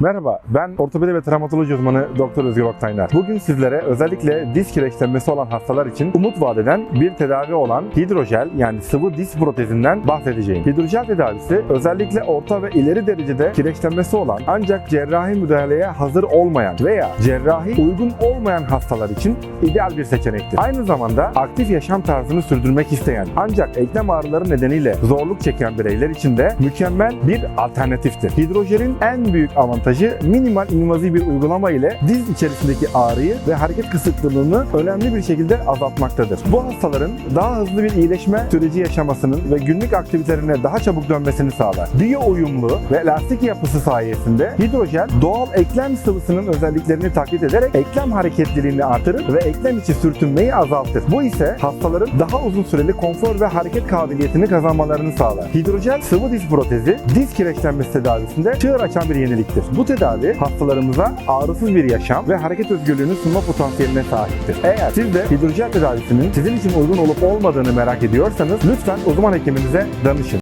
Merhaba, ben ortopedi ve travmatoloji uzmanı Dr. Özgür Oktaynar. Bugün sizlere özellikle diz kireçlenmesi olan hastalar için umut vadeden bir tedavi olan hidrojel yani sıvı diz protezinden bahsedeceğim. Hidrojel tedavisi özellikle orta ve ileri derecede kireçlenmesi olan ancak cerrahi müdahaleye hazır olmayan veya cerrahi uygun olmayan hastalar için ideal bir seçenektir. Aynı zamanda aktif yaşam tarzını sürdürmek isteyen ancak eklem ağrıları nedeniyle zorluk çeken bireyler için de mükemmel bir alternatiftir. Hidrojelin en büyük avantajı minimal invaziv bir uygulama ile diz içerisindeki ağrıyı ve hareket kısıtlılığını önemli bir şekilde azaltmaktadır. Bu hastaların daha hızlı bir iyileşme süreci yaşamasının ve günlük aktivitelerine daha çabuk dönmesini sağlar. Biyo uyumlu ve lastik yapısı sayesinde hidrojel doğal eklem sıvısının özelliklerini taklit ederek eklem hareketliliğini artırır ve eklem içi sürtünmeyi azaltır. Bu ise hastaların daha uzun süreli konfor ve hareket kabiliyetini kazanmalarını sağlar. Hidrojel sıvı diz protezi diz kireçlenmesi tedavisinde çığır açan bir yeniliktir. Bu tedavi hastalarımıza ağrısız bir yaşam ve hareket özgürlüğünü sunma potansiyeline sahiptir. Eğer siz de hidrojel tedavisinin sizin için uygun olup olmadığını merak ediyorsanız lütfen uzman hekiminize danışın.